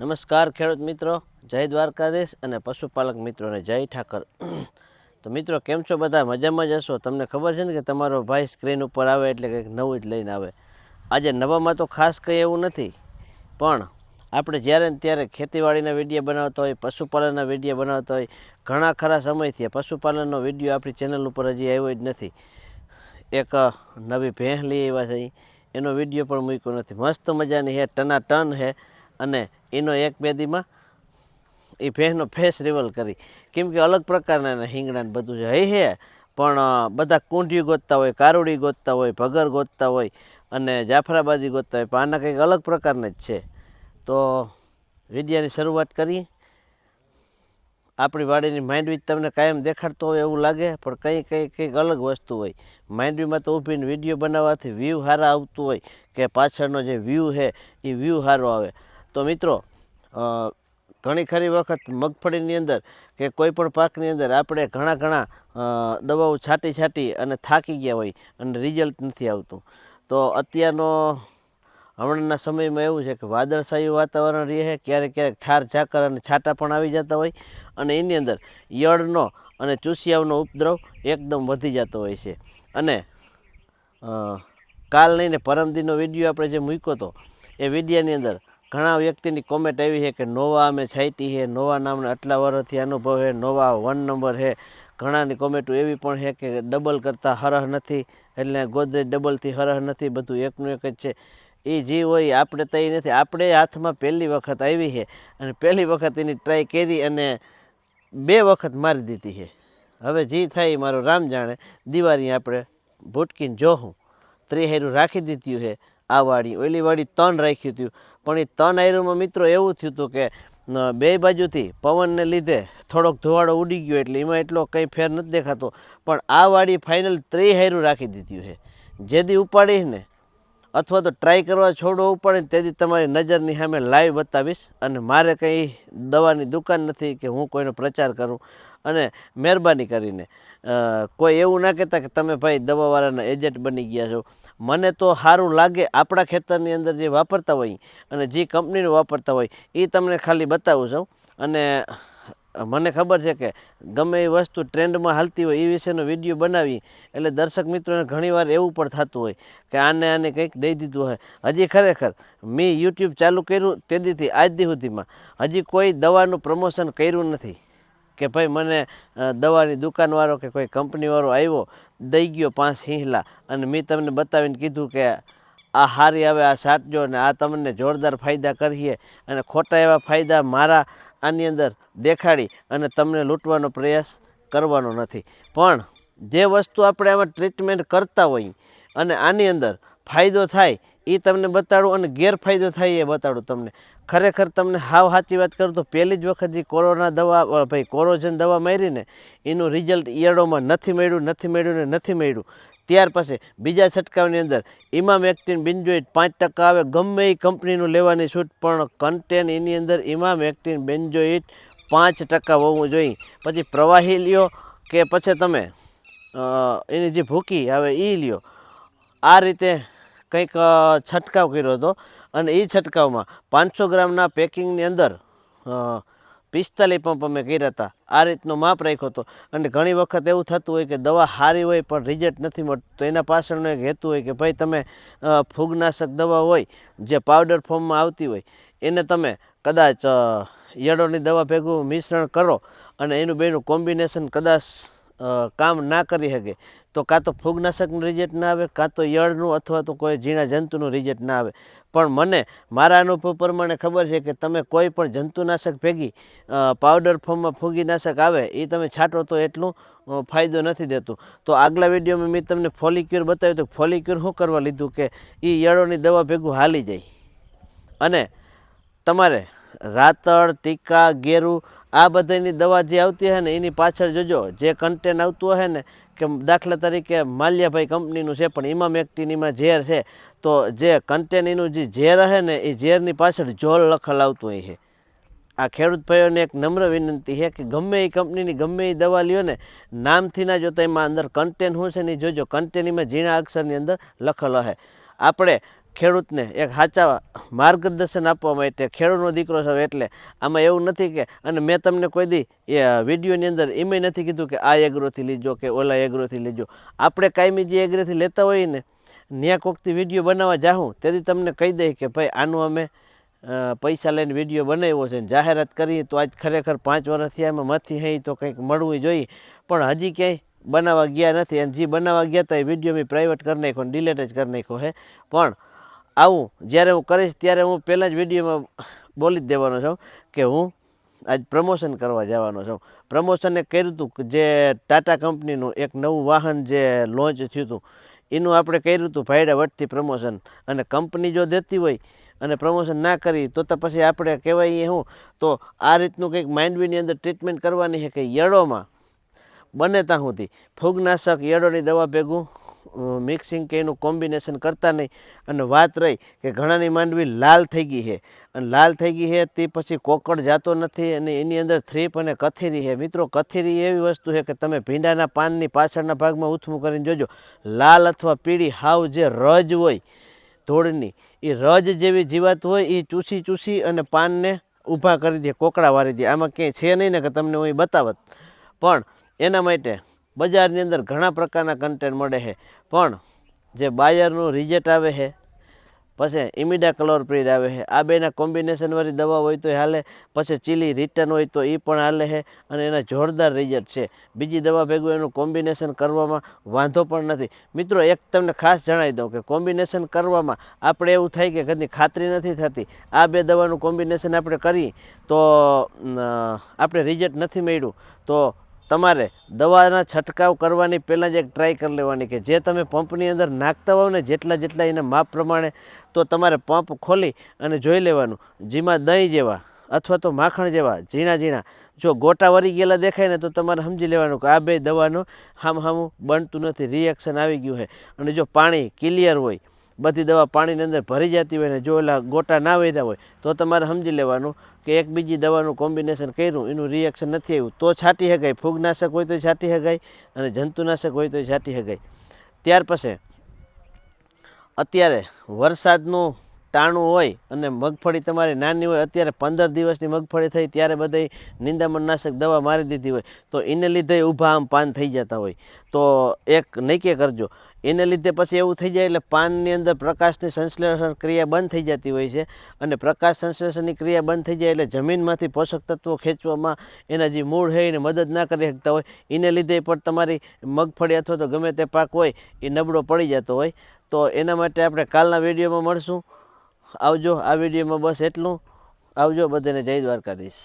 નમસ્કાર, ખેડૂત મિત્રો. જય દ્વારકાધીશ અને પશુપાલક મિત્રોને જય ઠાકર. તો મિત્રો, કેમ છો બધા? મજામાં જ હશો? તમને ખબર છે ને કે તમારો ભાઈ સ્ક્રીન ઉપર આવે એટલે કંઈક નવું જ લઈને આવે. આજે નવામાં તો ખાસ કંઈ એવું નથી, પણ આપણે જ્યારે ત્યારે ખેતીવાડીના વીડિયો બનાવતા હોય, પશુપાલનના વીડિયો બનાવતા હોય, ઘણા ખરા સમયથી પશુપાલનનો વીડિયો આપણી ચેનલ ઉપર હજી આવ્યો જ નથી. એક નવી ભેંસ લઈ આવ્યા છે એનો વીડિયો પણ મૂક્યો નથી. મસ્ત મજાની હે ટના ટન હે અને એનો એક બેદીમાં એ ભેંસનો ફેસ રિવલ કરી. કેમ કે અલગ પ્રકારના એના હિંગણા બધું છે હે હે, પણ બધા કુંઢિયું ગોતતા હોય, કારુડી ગોતતા હોય, ભગર ગોતતા હોય અને જાફરાબાદી ગોતતા હોય, પણ આના કંઈક અલગ પ્રકારના જ છે. તો વિડીયાની શરૂઆત કરીએ. આપણી વાડીની માંડવી તમને કાયમ દેખાડતો હોય એવું લાગે, પણ કંઈ કંઈ, કંઈક અલગ વસ્તુ હોય. માંડવીમાં તો ઊભીને વીડિયો બનાવવાથી વ્યૂ સારા આવતું હોય, કે પાછળનો જે વ્યૂ છે, એ વ્યૂ સારો આવે. તો મિત્રો ઘણી ખરી વખત મગફળીની અંદર કે કોઈ પણ પાકની અંદર આપણે ઘણા ઘણા દવાઓ છાંટી છાંટી અને થાકી ગયા હોય અને રિઝલ્ટ નથી આવતું. તો અત્યારનો હમણાંના સમયમાં એવું છે કે વાદળછાયું વાતાવરણ રહે ક્યારેક ક્યારેક ઠાર ઝાકર અને છાંટા પણ આવી જતા હોય અને એની અંદર યળનો અને ચૂસિયાઓનો ઉપદ્રવ એકદમ વધી જતો હોય છે. અને કાલ નહીં ને પરમદીનો વીડિયો આપણે જે મૂક્યો હતો, એ વિડીયાની અંદર ઘણા વ્યક્તિની કોમેન્ટ આવી છે કે નોવા અમે છાંટી છે, નોવા નામને આટલા વર્ષથી અનુભવ છે, નોવા વન નંબર છે. ઘણાની કોમેન્ટો એવી પણ છે કે ડબલ કરતાં હરહ નથી, એટલે ગોદરેજ ડબલથી હરહ નથી, બધું એકનું એક જ છે. એ જે હોય, આપણે તો એ નથી. આપણે હાથમાં પહેલી વખત આવી છે અને પહેલી વખત એની ટ્રાય કરી અને બે વખત મારી દીધી છે. હવે જે થાય એ મારો રામ જાણે. દિવાળી આપણે ભૂટકીને જોહું. ત્રિહેરું રાખી દીધું છે. આ વાડી ઓલી વાડી ત્રણ રાખ્યું હતું. પણ એ તન આયરુમાં મિત્રો એવું થયું હતું કે બે બાજુથી પવનને લીધે થોડોક ધોવાળો ઉડી ગયો એટલે એમાં એટલો કંઈ ફેર નથી દેખાતો. પણ આ વાડી ફાઇનલ ત્રિહેરું રાખી દીધું છે. જેથી ઉપાડીને અથવા તો ટ્રાય કરવા છોડો ઉપાડે તેથી તમારી નજરની સામે લાઈવ બતાવીશ અને મારે કંઈ દવાની દુકાન નથી કે હું કોઈનો પ્રચાર કરું. અને મહેરબાની કરીને કોઈ એવું ના કહેતા કે તમે ભાઈ દવાવાળાના એજન્ટ બની ગયા છો. મને તો સારું લાગે આપણા ખેતરની અંદર જે વાપરતા હોય અને જે કંપનીનું વાપરતા હોય એ તમને ખાલી બતાવું છું. અને મને ખબર છે કે ગમે એ વસ્તુ ટ્રેન્ડમાં હાલતી હોય એ વિશેનો વીડિયો બનાવી, એટલે દર્શક મિત્રોને ઘણીવાર એવું પણ થતું હોય કે આને આને કંઈક દઈ દીધું હોય. હજી ખરેખર મેં યુટ્યુબ ચાલુ કર્યું તે દીથી આજ સુધીમાં હજી કોઈ દવાનું પ્રમોશન કર્યું નથી. કે ભાઈ મને દવાની દુકાનવાળો કે કોઈ કંપનીવાળો આવ્યો દઈ ગયો પાંચ હિંહલા અને મેં તમને બતાવીને કીધું કે આ હારી આવે આ સાટજો ને આ તમને જોરદાર ફાયદા કરીએ અને ખોટા એવા ફાયદા મારા આની અંદર દેખાડી અને તમને લૂંટવાનો પ્રયાસ કરવાનો નથી. પણ જે વસ્તુ આપણે આમાં ટ્રીટમેન્ટ કરતા હોઈએ અને આની અંદર ફાયદો થાય એ તમને બતાડું અને ગેરફાયદો થાય એ બતાડું તમને. ખરેખર તમને હાવ સાચી વાત કરું તો પહેલી જ વખત જે કોરોના દવા ભાઈ, કોરોજન દવા મારીને એનું રિઝલ્ટ ઈયળોમાં નથી મળ્યું નથી મળ્યું ને નથી મળ્યું. ત્યાર પછી બીજા છંટકાવની અંદર ઇમામ એક્ટિન બેન્જોઇટ પાંચ ટકા આવે, ગમે એ કંપનીનું લેવાની છૂટ, પણ કન્ટેન એની અંદર ઇમામ એક્ટિન બેન્જોઇટ પાંચ ટકા હોવું જોઈએ. પછી પ્રવાહી લ્યો કે પછી તમે એની જે ભૂકી આવે એ લ્યો. આ રીતે કંઈક છંટકાવ કર્યો હતો. અને એ છંટકાવમાં પાંચસો ગ્રામના પેકિંગની અંદર પિસ્તાલીસ પંપ અમે કર્યા હતા. આ રીતનો માપ રાખ્યો હતો. અને ઘણી વખત એવું થતું હોય કે દવા સારી હોય પણ રિઝલ્ટ નથી મળતું, તો એના પાછળનો એક હેતુ હોય કે ભાઈ તમે ફૂગનાશક દવા હોય, જે પાવડર ફોર્મમાં આવતી હોય, એને તમે કદાચ યડોની દવા ભેગું મિશ્રણ કરો અને એનું બેનું કોમ્બિનેશન કદાચ કામ ના કરી શકે, તો કાં તો ફૂગનાશકનું રિઝલ્ટ ના આવે, કાં તો યળનું અથવા તો કોઈ ઝીણા જંતુનું રિઝલ્ટ ના આવે. પણ મને, મારા અનુભવ પ્રમાણે ખબર છે કે તમે કોઈ પણ જંતુનાશક ભેગી પાવડર ફોર્મમાં ફૂગીનાશક આવે, એ તમે છાંટો તો એટલું ફાયદો નથી દેતું. તો આગલા વિડીયોમાં મેં તમને ફોલિક્યુર બતાવ્યું તો ફોલિક્યુર શું કરવા લીધું કે એ યળોની દવા ભેગું હાલી જાય. અને તમારે રાતળ, ટીકા, ગેરું, આ બધાની દવા જે આવતી હોય ને, એની પાછળ જોજો, જે કન્ટેન આવતું હોય ને કે દાખલા તરીકે માલ્યાભાઈ કંપનીનું છે, પણ ઇમામ એક્ટિનીમાં ઝેર છે, તો જે કન્ટેન એનું જે ઝેર હે ને, એ ઝેરની પાછળ જોલ લખલ આવતું હોય છે. આ ખેડૂત ભાઈઓને એક નમ્ર વિનંતી છે કે ગમે એ કંપનીની, ગમે એ દવા લ્યો ને, નામથી ના જોતા એમાં અંદર કન્ટેન શું છે ને જોજો. કન્ટેનીમાં ઝીણા અક્ષરની અંદર લખેલો હે આપણે ખેડૂતને એક સાચા માર્ગદર્શન આપવા માટે ખેડૂતનો દીકરો છે એટલે આમાં એવું નથી કે, અને મેં તમને કોઈ દી એ વિડીયોની અંદર એમાંય નથી કીધું કે આ એગ્રોથી લીજો કે ઓલા એગ્રોથી લીજો. આપણે કાયમી જે એગ્રોથી લેતા હોઈએ ને ત્યાં કોકથી વીડિયો બનાવવા જાઉં તેથી તમને કહી દઈએ કે ભાઈ આનું અમે પૈસા લઈને વીડિયો બનાવ્યો છે જાહેરાત કરીએ તો આજ ખરેખર પાંચ વર્ષ થયા, એમાં મથી હઈ તો કંઈક મળવું જોઈએ. પણ હજી ક્યાંય બનાવવા ગયા નથી. અને જે બનાવવા ગયા હતા એ વીડિયો મેં પ્રાઇવેટ કરી નાખ્યો ડિલેટ જ કરી નાખ્યો હે. પણ આવું. જ્યારે હું કરીશ ત્યારે હું પહેલાં જ વિડીયોમાં બોલી જ દેવાનો છું કે હું આજ પ્રમોશન કરવા જવાનો છું. પ્રમોશન કર્યું હતું જે ટાટા કંપનીનું એક નવું વાહન જે લોન્ચ થયું હતું એનું આપણે કર્યું હતું ભાઈડા વટથી પ્રમોશન. અને કંપની જો દેતી હોય અને પ્રમોશન ના કરી, તો તો પછી આપણે કહેવાય શું? તો આ રીતનું કંઈક માઇન્ડવીની અંદર ટ્રીટમેન્ટ કરવાની છે કે યડોમાં બને ત્યાં સુધી. ફૂગનાશક યળોની દવા ભેગું મિક્સિંગ કે એનું કોમ્બિનેશન કરતા નહીં. અને વાત રહી કે ઘણાની માંડવી લાલ થઈ ગઈ છે. અને લાલ થઈ ગઈ છે તે પછી કોકડ જાતો નથી અને એની અંદર થ્રીપ અને કથેરી છે. મિત્રો, કથેરી એવી વસ્તુ છે કે તમે ભીંડાના પાનની પાછળના ભાગમાં ઉથમું કરીને જોજો. લાલ અથવા પીળી હાવ જે રજ હોય, ધોળની એ રજ જેવી જીવાત હોય એ ચૂસી ચૂસી અને પાનને ઊભા કરી દે, કોકડા વારી દે. આમાં ક્યાંય છે નહીં ને કે તમને હું એ બતાવત. પણ એના માટે બજારની અંદર ઘણા પ્રકારના કન્ટેન્ટ મળે છે. પણ જે બાયરનું રિજેટ આવે છે, પછી ઇમિડા ક્લોરપ્રીડ આવે છે. આ બેના કોમ્બિનેશનવાળી દવા હોય તો એ હાલે, પછી ચીલી રિટર્ન હોય તો એ પણ હાલે છે અને એના જોરદાર રિઝલ્ટ છે. બીજી દવા ભેગું એનું કોમ્બિનેશન કરવામાં વાંધો પણ નથી. મિત્રો, એક તમને ખાસ જણાવી દઉં કે કોમ્બિનેશન કરવામાં આપણે એવું થાય કે ઘરની ખાતરી નથી થતી. આ બે દવાનું કોમ્બિનેશન આપણે કરીએ તો આપણે રિઝલ્ટ નથી મળ્યું. તો તમારે દવાના છંટકાવ કરવાની પહેલાં જ એક ટ્રાય કરી લેવાની કે જે તમે પંપની અંદર નાખતા હોવ ને જેટલા જેટલા એના માપ પ્રમાણે, તો તમારે પંપ ખોલી અને જોઈ લેવાનું. જેમાં દહીં જેવા અથવા તો માખણ જેવા, ઝીણા ઝીણા, જો ગોટા વળી ગયેલા દેખાય ને તો તમારે સમજી લેવાનું કે આ બે દવાનું હામ હામું બનતું નથી રિએક્શન આવી ગયું છે. અને જો પાણી ક્લિયર હોય બધી દવા પાણીની અંદર ભરી જતી હોય ને જો ઓલા ગોટા ના વધ્યા હોય, તો તમારે સમજી લેવાનું કે એક બીજી દવાનું કોમ્બિનેશન કર્યું, એનું રિએક્શન નથી આવ્યું. તો છાંટી શકાય ફૂગનાશક હોય તો છાંટી શકાય અને જંતુનાશક હોય તો છાંટી શકાય ત્યાર પછી, અત્યારે વરસાદનું ટાણું હોય અને મગફળી તમારી નાની હોય, અત્યારે પંદર દિવસની મગફળી થઈ, ત્યારે બધી નિંદામણનાશક દવા મારી દીધી હોય, તો એને લીધે ઊભા આમ પાન થઈ જતા હોય. તો એક નૈકે કરજો. એને લીધે પછી એવું થઈ જાય એટલે પાનની અંદર પ્રકાશની સંશ્લેષણ ક્રિયા બંધ થઈ જતી હોય છે. અને પ્રકાશ સંશ્લેષણની ક્રિયા બંધ થઈ જાય એટલે જમીનમાંથી પોષક તત્વો ખેંચવામાં એના જે મૂળ છે એને મદદ ના કરી શકતા હોય. એને લીધે પણ તમારી મગફળી અથવા તો ગમે તે પાક હોય, એ નબળો પડી જતો હોય. તો એના માટે આપણે કાલના વિડીયોમાં મળશું. આવજો આ વિડીયોમાં બસ એટલું. આવજો બધાને જય દ્વારકાધીશ.